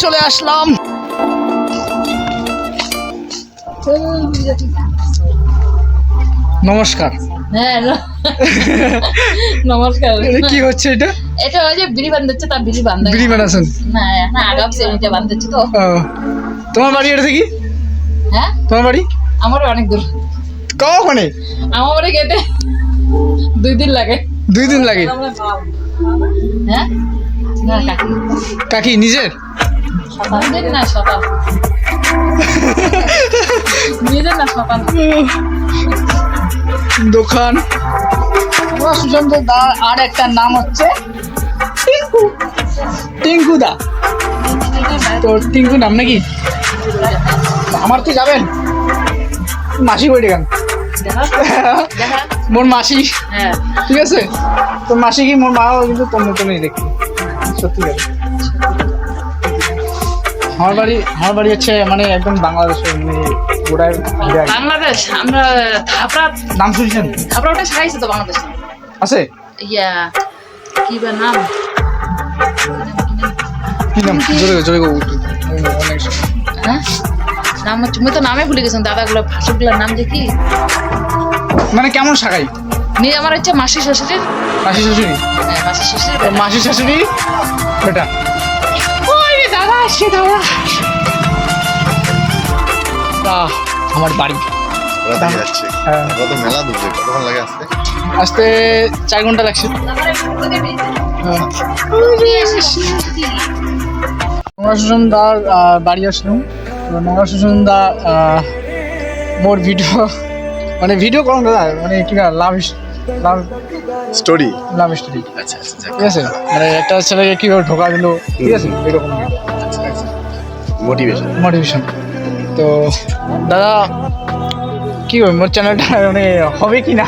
চলে আসলাম। নমস্কার। হ্যাঁ নমস্কার। কি হচ্ছে এটা? এটা ওই যে বিড়ি বান্ধছে তার বিড়ি বান্ধা বিড়ি বানাচ্ছেন? না না আগাম শ্রেণীতে বান্ধছে তো। তোমার বাড়ি এটা থেকে? হ্যাঁ? তোমার বাড়ি? আমার অনেক দূর। কখনে? আমার বাড়ি দুই দিন লাগে। দুই দিন লাগে? হ্যাঁ? কাকি নিজের? শতান না শতান নিজের না শতান দোকান। সুশান্ত দা আর একটা নাম হচ্ছে টিঙ্কু। টিঙ্কু দা। তো টিঙ্কু নাম নাকি? আমার তো যাবেন। মাসি বই ডেকান মোর মাসি। হ্যাঁ। ঠিক আছে? তো মাসি কি মোর মাও কিন্তু তোর মতনই দেখি সত্যি করে আমার বাড়ি আমার বাড়ি হচ্ছে মানে একদম বাংলাদেশের মানে গোড়ায় বাংলাদেশ আমরা থাপড়া নাম শুনছেন থাপড়াটা ছাড়াইছে তো বাংলাদেশ আছে ইয়া কি বা নাম কি নাম জোরে জোরে অনেক হ্যাঁ নাম হচ্ছে আমি তো নামে ভুলে গেছিলাম দাদাগুলো ভাষকগুলোর নাম কি মানে কেমন শাখাই নিয়ে আমার হচ্ছে মাসি শ্বশুরের মাসি শাশুড়ি হ্যাঁ মাসি তো মাসি শাশুড়ি বেটা আসছে দাদা তা আমার বাড়ি। হ্যাঁ। কত মেলা দুপুরে কতক্ষণ লাগে আসতে? আসতে চার ঘণ্টা লাগছে। হ্যাঁ নোংরা সুশান দার বাড়ি আসলাম। তো নোংরা দা মোর ভিডিও মানে ভিডিও করুন দাদা মানে কি না লাভ লাভ স্টোরি লাভ স্টোরি আচ্ছা আচ্ছা ঠিক আছে? মানে একটা ছেলেকে কীভাবে ঢোকা দিল ঠিক আছে? এরকম মোটিভেশন মোটিভেশন তো দাদা কি মোর চ্যানেলটা মানে হবে কি না?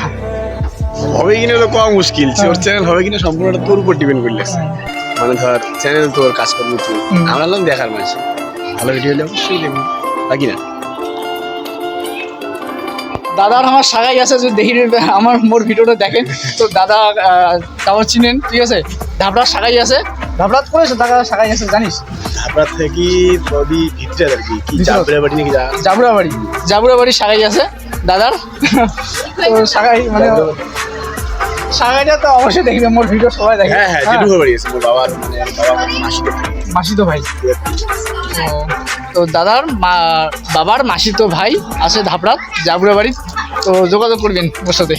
হবে কিনা হলো কম মুশকিল। ওর চ্যানেল হবে কিনা সম্পূর্ণটা তোর উপর ডিপেন্ড করলেছে মানে ধর চ্যানেল তোর কাজ করব তুই আমরা হলাম দেখার মানুষ। ভালো ভিডিও হলে অবশ্যই দেখব। বাকি না? দাদার আমার সাগাই আছে যদি দেখি আমার মোর ভিডিওটা দেখেন। তো দাদা তাও চিনেন ঠিক আছে? ধাবড়ার সাগাই আছে ধাবড়াত করেছে? দাদা সাগাই আছে জানিস? তারপর থেকে নদী ভিতরে আর কি কি? চাপড়ে বাড়ি নাকি যা? জাবুরা বাড়ি। জাবুরা বাড়ি সাগাই আছে দাদার? তো সাগাই মানে সাগাইটা তো অবশ্যই দেখবে মোর ভিডিও সবাই দেখে। হ্যাঁ হ্যাঁ হ্যাঁ, বাড়ি আছে মোর বাবার মানে বাবা মাসি মাসি তো ভাই। তো- তো দাদার মা বাবার মাসি তো ভাই আছে ধাপড়াত জাবুরা বাড়ি। তো যোগাযোগ করবেন ওর সাথে।